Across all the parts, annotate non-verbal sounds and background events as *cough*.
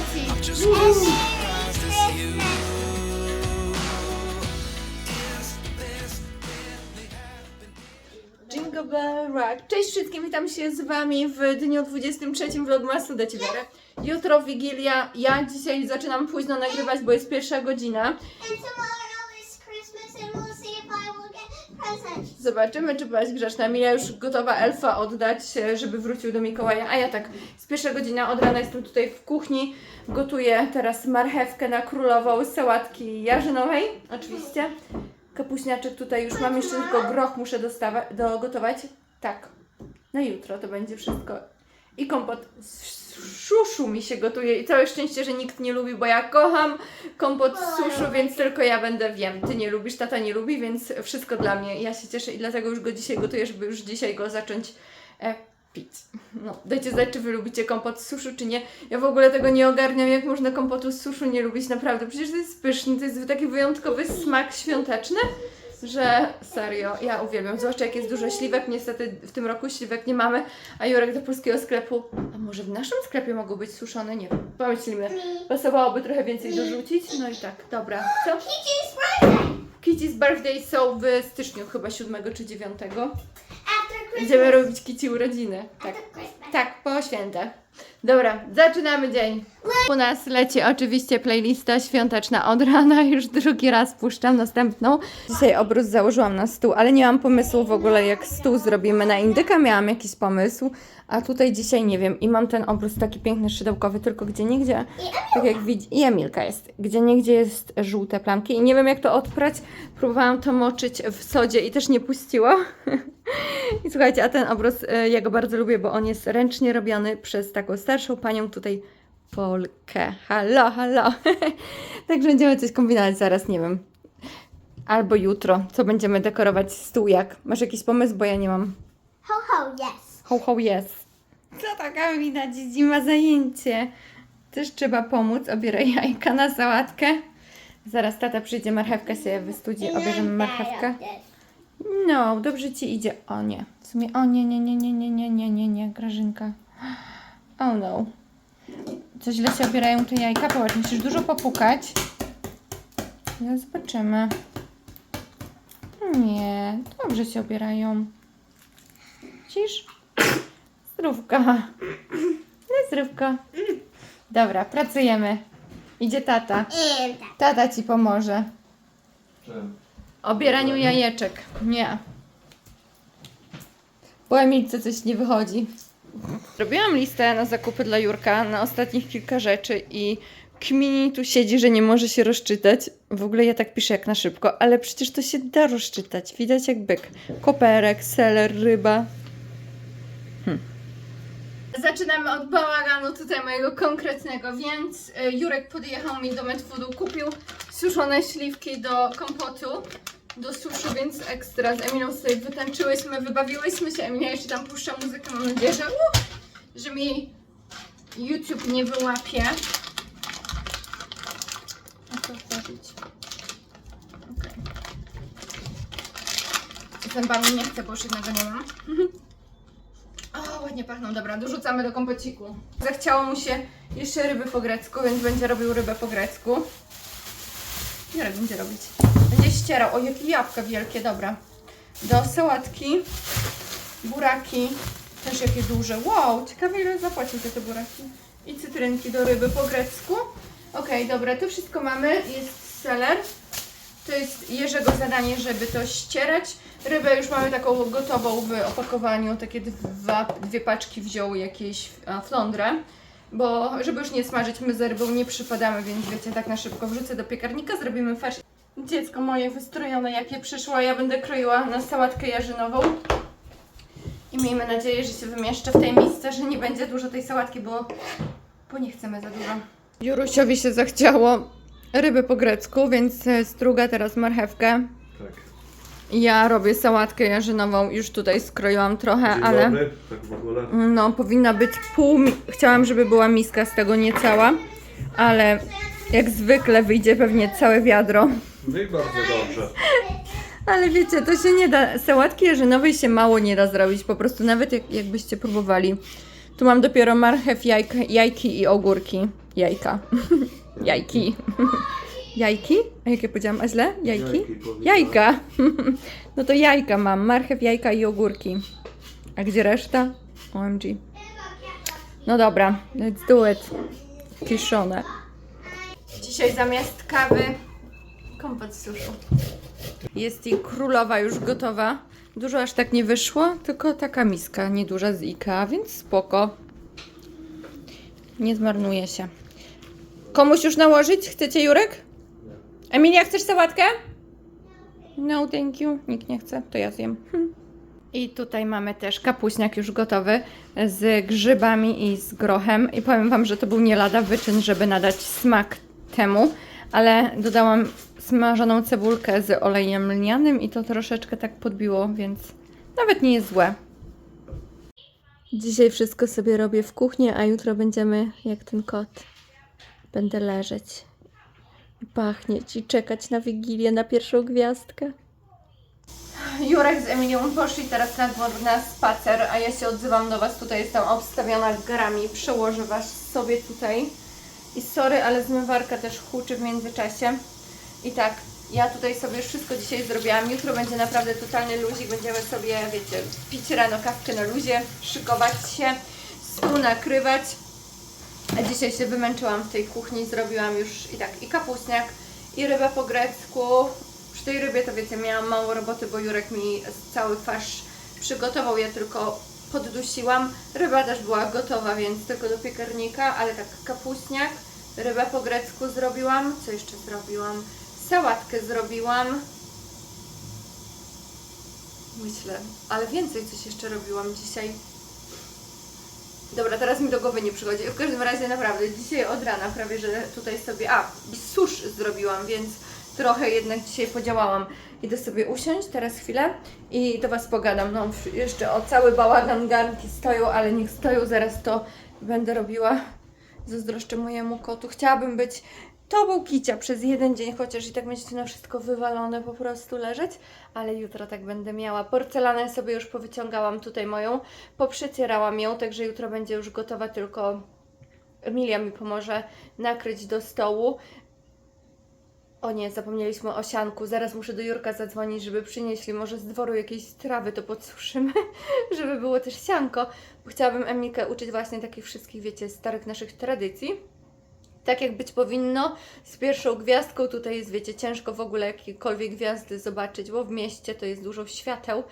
leci. Jingle Bell Rock. Cześć wszystkim, witam się z wami w dniu 23 vlogmasu do Ciebie. Jutro Wigilia, ja dzisiaj zaczynam późno nagrywać, bo jest pierwsza godzina. Zobaczymy, czy byłaś grzeczna. Mila już gotowa elfa oddać, e, żeby wrócił do Mikołaja. A ja tak, z pierwsza godzina od rana jestem tutaj w kuchni. Gotuję teraz marchewkę na królową sałatki jarzynowej, oczywiście. Kapuśniaczek tutaj już mam, jeszcze tylko groch muszę dostawa- dogotować. Tak, na jutro to będzie wszystko. I kompot z szuszu mi się gotuje i całe szczęście, że nikt nie lubi, bo ja kocham kompot z suszu, więc tylko ja będę wiem. Ty nie lubisz, tata nie lubi, więc wszystko dla mnie. Ja się cieszę i dlatego już go dzisiaj gotuję, żeby już dzisiaj go zacząć e, pić. No, dajcie znać, czy wy lubicie kompot z suszu, czy nie. Ja w ogóle tego nie ogarniam, jak można kompotu z suszu nie lubić, naprawdę. Przecież to jest pyszny, to jest taki wyjątkowy smak świąteczny że serio, ja uwielbiam, zwłaszcza jak jest dużo śliwek, niestety w tym roku śliwek nie mamy, a Jurek do polskiego sklepu, a może w naszym sklepie mogą być suszone, nie wiem, pomyślimy, pasowałoby trochę więcej dorzucić, no i tak, dobra, co? Kitty's birthday. Kitty's birthday są w styczniu, chyba 7 czy 9, Będziemy robić Kitty urodziny, tak. Tak, po świętach. Dobra, zaczynamy dzień. U nas leci oczywiście playlista świąteczna od rana, już drugi raz puszczam następną. Dzisiaj obrus założyłam na stół, ale nie mam pomysłu w ogóle jak stół zrobimy na indyka, miałam jakiś pomysł, a tutaj dzisiaj nie wiem i mam ten obrus taki piękny, szydełkowy, tylko gdzie niegdzie, tak jak widzi, i Emilka jest, gdzie niegdzie jest żółte plamki i nie wiem jak to odprać, próbowałam to moczyć w sodzie i też nie puściło. *laughs* I słuchajcie, a ten obraz e, ja go bardzo lubię, bo on jest ręcznie robiony przez taką starszą panią tutaj Polkę. Halo, halo. *laughs* Także będziemy coś kombinować zaraz, nie wiem. Albo jutro, co będziemy dekorować stół jak. Masz jakiś pomysł, bo ja nie mam. Ho ho, yes. Ho, ho, jest. Co taka widać, dzidzi ma zajęcie. Też trzeba pomóc, obieraj jajka na sałatkę. Zaraz tata przyjdzie, marchewkę sobie wystudzi, obierzemy marchewkę. No, dobrze ci idzie. O nie. W sumie, o nie, nie, nie, nie, nie, nie, nie, nie, nie, Grażynka. Oh no. Co źle się obierają te jajka? Popatrz, musisz dużo popukać. No, zobaczymy. Nie, dobrze się obierają. Cisz. Zdrówka. No, zdrówka. Dobra, pracujemy. Idzie tata. Tata ci pomoże. Czym? Obieraniu jajeczek. Nie. Po Emilce coś nie wychodzi. Robiłam listę na zakupy dla Jurka na ostatnich kilka rzeczy i kmini tu siedzi, że nie może się rozczytać. W ogóle ja tak piszę jak na szybko, ale przecież to się da rozczytać. Widać jak byk. Koperek, seler, ryba. Hm. Zaczynamy od bałaganu tutaj mojego konkretnego, więc y, Jurek podjechał mi do Medfoodu, kupił suszone śliwki do kompotu, do suszu, więc ekstra. Z Emilą sobie wytańczyłyśmy, wybawiłyśmy się. Emilia jeszcze tam puszcza muzykę, mam nadzieję, że, uh, że mi YouTube nie wyłapie. A co włożyć? Okej. Zębami nie chcę, bo już jednego nie mam. O, ładnie pachną, dobra, dorzucamy do kompociku. Zachciało mu się jeszcze ryby po grecku, więc będzie robił rybę po grecku. Jurek będzie robić. Będzie ścierał. O, jakie jabłka wielkie, dobra. Do sałatki, buraki, też jakie duże. Wow, ciekawe ile zapłacił za te buraki. I cytrynki do ryby po grecku. Okej, dobra, to wszystko mamy. Jest seler. To jest Jerzego zadanie, żeby to ścierać. Rybę już mamy taką gotową w opakowaniu. Takie dwa, dwie paczki wziął jakieś flądrę. Bo żeby już nie smażyć, my za rybą nie przypadamy, więc wiecie, tak na szybko wrzucę do piekarnika, zrobimy farsz. Dziecko moje wystrojone, jakie przyszło, ja będę kroiła na sałatkę jarzynową. I miejmy nadzieję, że się wymieszczę w tej misce, że nie będzie dużo tej sałatki, bo, bo nie chcemy za dużo. Jurusiowi się zachciało ryby po grecku, więc e, struga teraz marchewkę. Tak. Ja robię sałatkę jarzynową, już tutaj skroiłam trochę, Dzień ale dobry, tak w ogóle. no powinna być pół, mi- chciałam, żeby była miska z tego niecała, ale jak zwykle wyjdzie pewnie całe wiadro. I bardzo dobrze. Ale wiecie, to się nie da, sałatki jarzynowej się mało nie da zrobić, po prostu nawet jak, jakbyście próbowali, Tu mam dopiero marchew, jajka, jajki i ogórki. Jajka. *laughs* Jajki. Jajki? A jakie powiedziałam? A źle? Jajki? Jajki. Jajka. *laughs* No to jajka mam. Marchew, jajka i ogórki. A gdzie reszta? OMG. No dobra, let's do it. Kiszone. Dzisiaj zamiast kawy kompot suszu. Jest i królowa już gotowa. Dużo aż tak nie wyszło, tylko taka miska nieduża z Ikea, więc spoko. Nie zmarnuje się. Komuś już nałożyć? Chcecie Jurek? Emilia, chcesz sałatkę? No, thank you. Nikt nie chce, to ja zjem. Hm. I tutaj mamy też kapuśniak już gotowy z grzybami i z grochem. I powiem Wam, że to był nie lada wyczyn, żeby nadać smak temu, ale dodałam smażoną cebulkę z olejem lnianym i to troszeczkę tak podbiło, więc nawet nie jest złe. Dzisiaj wszystko sobie robię w kuchni, a jutro będziemy jak ten kot. Będę leżeć i pachnieć i czekać na Wigilię, na pierwszą gwiazdkę. Jurek z Emilią poszli teraz na dwór na spacer, a ja się odzywam do Was. Tutaj jestem obstawiona garami. Przełożę Was sobie tutaj. I sorry, ale zmywarka też huczy w międzyczasie. I tak, ja tutaj sobie wszystko dzisiaj zrobiłam. Jutro będzie naprawdę totalny luzik. Będziemy sobie, wiecie, pić rano kawkę na luzie, szykować się, stół nakrywać. A dzisiaj się wymęczyłam w tej kuchni, zrobiłam już i tak, i kapustniak, i rybę po grecku. Przy tej rybie to wiecie, miałam mało roboty, bo Jurek mi cały farsz przygotował, ja tylko poddusiłam. Ryba też była gotowa, więc tylko do piekarnika, ale tak kapustniak, rybę po grecku zrobiłam. Co jeszcze zrobiłam? Sałatkę zrobiłam. Myślę, ale więcej coś jeszcze robiłam dzisiaj. Dobra, teraz mi do głowy nie przychodzi. W każdym razie naprawdę dzisiaj od rana prawie, że tutaj sobie. A, susz zrobiłam, więc trochę jednak dzisiaj podziałałam. Idę sobie usiąść teraz chwilę i do Was pogadam. No, jeszcze o cały bałagan garnki stoją, ale niech stoją, zaraz to będę robiła. Zazdroszczę mojemu kotu. Chciałabym być tobą kicia przez jeden dzień, chociaż i tak będziecie na wszystko wywalone po prostu leżeć, ale jutro tak będę miała. Porcelanę sobie już powyciągałam tutaj moją, poprzecierałam ją, także jutro będzie już gotowa, tylko Emilia mi pomoże nakryć do stołu. O nie, zapomnieliśmy o sianku. Zaraz muszę do Jurka zadzwonić, żeby przynieśli może z dworu jakieś trawy, to podsuszymy, *laughs* żeby było też sianko. Chciałabym Emilkę uczyć właśnie takich wszystkich, wiecie, starych naszych tradycji. Tak jak być powinno, z pierwszą gwiazdką tutaj jest, wiecie, ciężko w ogóle jakiekolwiek gwiazdy zobaczyć, bo w mieście to jest dużo świateł,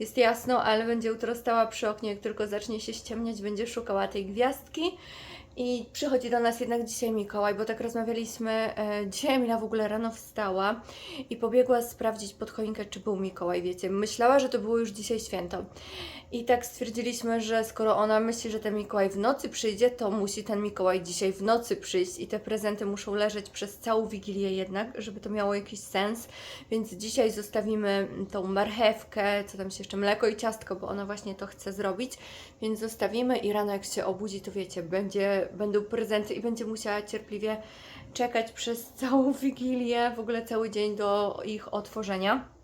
jest jasno, ale będzie jutro stała przy oknie, jak tylko zacznie się ściemniać, będzie szukała tej gwiazdki. I przychodzi do nas jednak dzisiaj Mikołaj, bo tak rozmawialiśmy. E, dzisiaj Emila w ogóle rano wstała i pobiegła sprawdzić pod choinkę, czy był Mikołaj, wiecie. Myślała, że to było już dzisiaj święto. I tak stwierdziliśmy, że skoro ona myśli, że ten Mikołaj w nocy przyjdzie, to musi ten Mikołaj dzisiaj w nocy przyjść i te prezenty muszą leżeć przez całą Wigilię jednak, żeby to miało jakiś sens. Więc dzisiaj zostawimy tą marchewkę, co tam się jeszcze, mleko i ciastko, bo ona właśnie to chce zrobić. Więc zostawimy i rano jak się obudzi, to wiecie, będzie, będą prezenty i będzie musiała cierpliwie czekać przez całą Wigilię, w ogóle cały dzień do ich otworzenia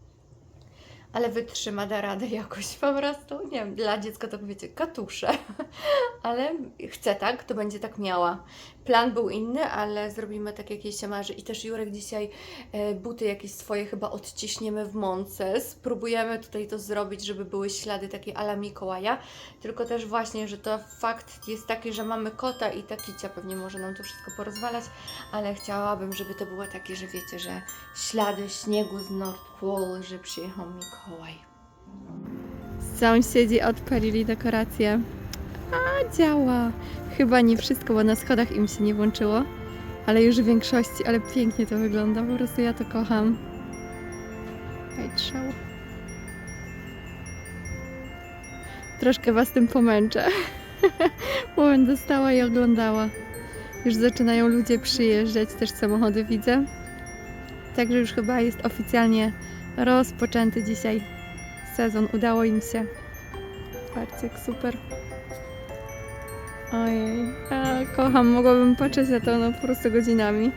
ale wytrzyma, da radę jakoś po prostu. Nie wiem, dla dziecka to wiecie, katusze, *laughs* ale chcę tak, to będzie tak miała. Plan był inny, ale zrobimy tak, jak jej się marzy. I też Jurek dzisiaj e, buty jakieś swoje chyba odciśniemy w mące. Spróbujemy tutaj to zrobić, żeby były ślady takie ala Mikołaja. Tylko też właśnie, że to fakt jest taki, że mamy kota i ta kicia pewnie może nam to wszystko porozwalać, ale chciałabym, żeby to było takie, że wiecie, że ślady śniegu z North Pole, że przyjechał Mikołaj. Sąsiedzi odpalili dekoracje. A, działa. Chyba nie wszystko, bo na schodach im się nie włączyło, ale już w większości, ale pięknie to wygląda, po prostu ja to kocham. White show. Troszkę Was tym pomęczę, bo będę stała i oglądała. Już zaczynają ludzie przyjeżdżać, też samochody widzę. Także już chyba jest oficjalnie rozpoczęty dzisiaj sezon. Udało im się. Patrzcie, super. Ojej, a, kocham, mogłabym patrzeć na to no, po prostu godzinami.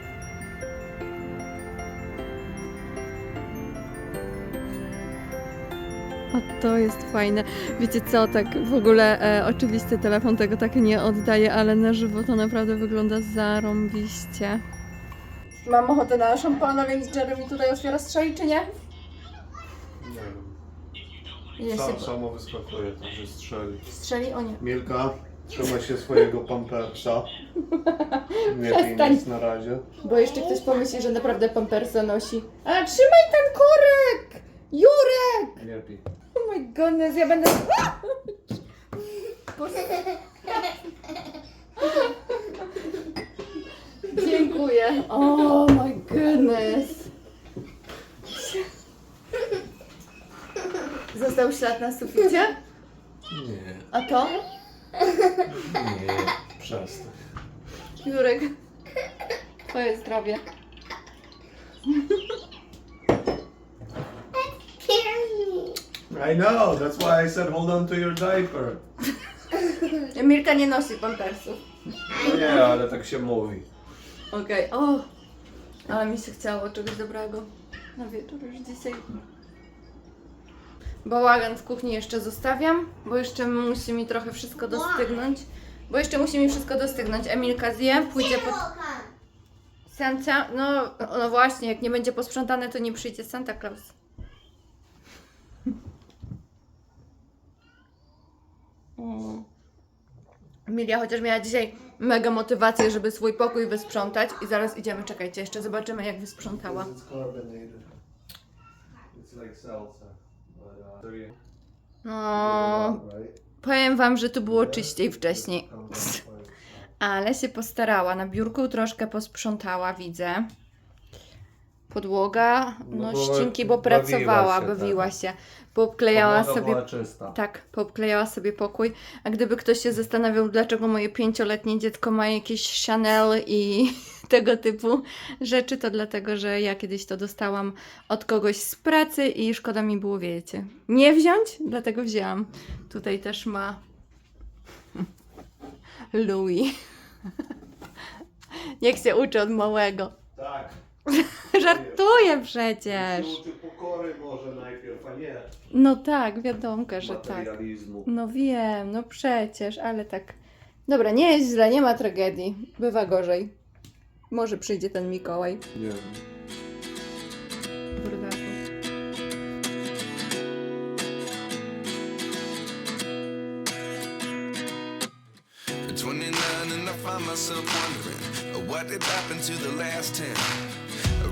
A to jest fajne. Wiecie co, tak w ogóle e, oczywiście telefon tego tak nie oddaje, ale na żywo to naprawdę wygląda zarąbiście. Mam ochotę na szampana, więc Jeremy tutaj otwiera strzeli, czy nie? Nie wiem. Ja Sam, samo wyskakuje, także strzeli. strzeli, o nie. Milka, trzymaj się swojego pampersa. *laughs* Nie pij Przestań. nic na razie. Bo jeszcze ktoś pomyśli, że naprawdę pampersa nosi. A trzymaj ten korek! Jurek! Nie pij. Oh my goodness, ja będę... *laughs* *laughs* Dziękuję. Oh my goodness. Został ślad na suficie? Nie, A to? nie. Przestań. Jurek. Twoje zdrowie. I know, that's why I said hold on to your diaper. Milka nie nosi pampersów. No nie, ale tak się mówi. Okej, o! Ale mi się chciało czegoś dobrego na wieczór już dzisiaj. Bałagan w kuchni jeszcze zostawiam, bo jeszcze musi mi trochę wszystko dostygnąć. Bo jeszcze musi mi wszystko dostygnąć. Emilka zje, pójdzie po Santa. No, no właśnie, jak nie będzie posprzątane, to nie przyjdzie Santa Claus. *laughs* Emilia chociaż miała dzisiaj mega motywację, żeby swój pokój wysprzątać i zaraz idziemy, czekajcie, jeszcze zobaczymy jak wysprzątała. Uh, No, powiem wam, że tu było czyściej wcześniej. Ale się postarała. Na biurku troszkę posprzątała, widzę. Podłoga, no, No bo ścinki, bo bawiła pracowała, się, bawiła tak. się. Poobklejała Podłoga sobie była czysta. Tak, poobklejała sobie pokój. A gdyby ktoś się zastanawiał, dlaczego moje pięcioletnie dziecko ma jakieś Chanel i *laughs* tego typu rzeczy, to dlatego, że ja kiedyś to dostałam od kogoś z pracy i szkoda mi było, wiecie, nie wziąć, dlatego wzięłam. Tutaj też ma *laughs* Louis. *laughs* Niech się uczy od małego. Tak. Żartuję przecież. Pokory może najpierw, a nie No tak, wiadomo, że tak. materializmu. No wiem, no przecież, ale tak. Dobra, nie jest źle, nie ma tragedii. Bywa gorzej. Może przyjdzie ten Mikołaj. Nie wiem. Brudaku. At 29 and I find myself wondering uh, what did happen to the last 10.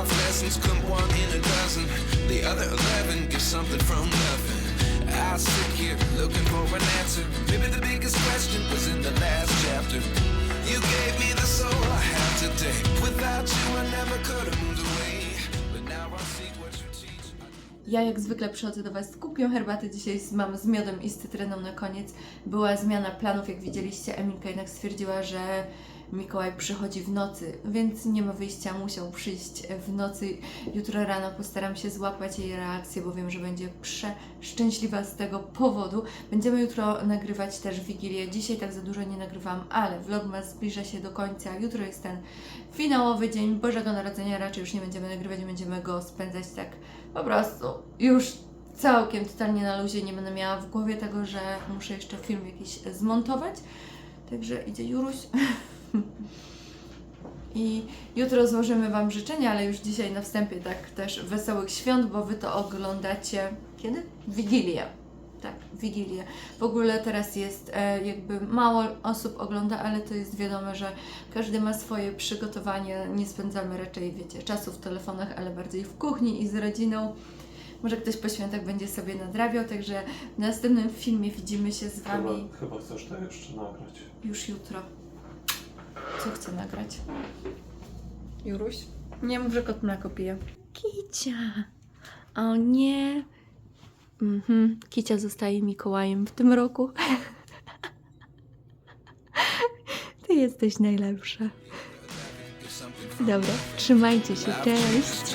Life lessons one in a dozen. The other eleven something from nothing. I sit here looking for an answer. Maybe the biggest question was in the last chapter. You gave me the soul I have today. Without you, I never could have moved away. But now I see what you teach. Ja jak zwykle przychodzę do Was z kupią herbaty. Dzisiaj mam z miodem i z cytryną na koniec. Była zmiana planów, jak widzieliście. Emilka jednak stwierdziła, że Mikołaj przychodzi w nocy, więc nie ma wyjścia, musiał przyjść w nocy. Jutro rano postaram się złapać jej reakcję, bo wiem, że będzie przeszczęśliwa z tego powodu. Będziemy jutro nagrywać też Wigilię. Dzisiaj tak za dużo nie nagrywam, ale vlogmas zbliża się do końca. Jutro jest ten finałowy dzień Bożego Narodzenia. Raczej już nie będziemy nagrywać, będziemy go spędzać tak po prostu już całkiem totalnie na luzie. Nie będę miała w głowie tego, że muszę jeszcze film jakiś zmontować. Także idzie Juruś. *laughs* I jutro złożymy Wam życzenia, ale już dzisiaj na wstępie tak też wesołych świąt, bo Wy to oglądacie kiedy? Wigilię. Tak, Wigilię. W ogóle teraz jest e, jakby mało osób ogląda, ale to jest wiadomo, że każdy ma swoje przygotowanie. Nie spędzamy raczej, wiecie, czasu w telefonach, ale bardziej w kuchni i z rodziną. Może ktoś po świętach będzie sobie nadrabiał, także w następnym filmie widzimy się z Wami Chyba, chyba chcesz to jeszcze nagrać. już jutro. Co chcę nagrać? Juruś? Nie mów, że kot mleko pije. Kicia! O nie! Mhm. Kicia zostaje Mikołajem w tym roku. *laughs* Ty jesteś najlepsza. Dobra, trzymajcie się, cześć!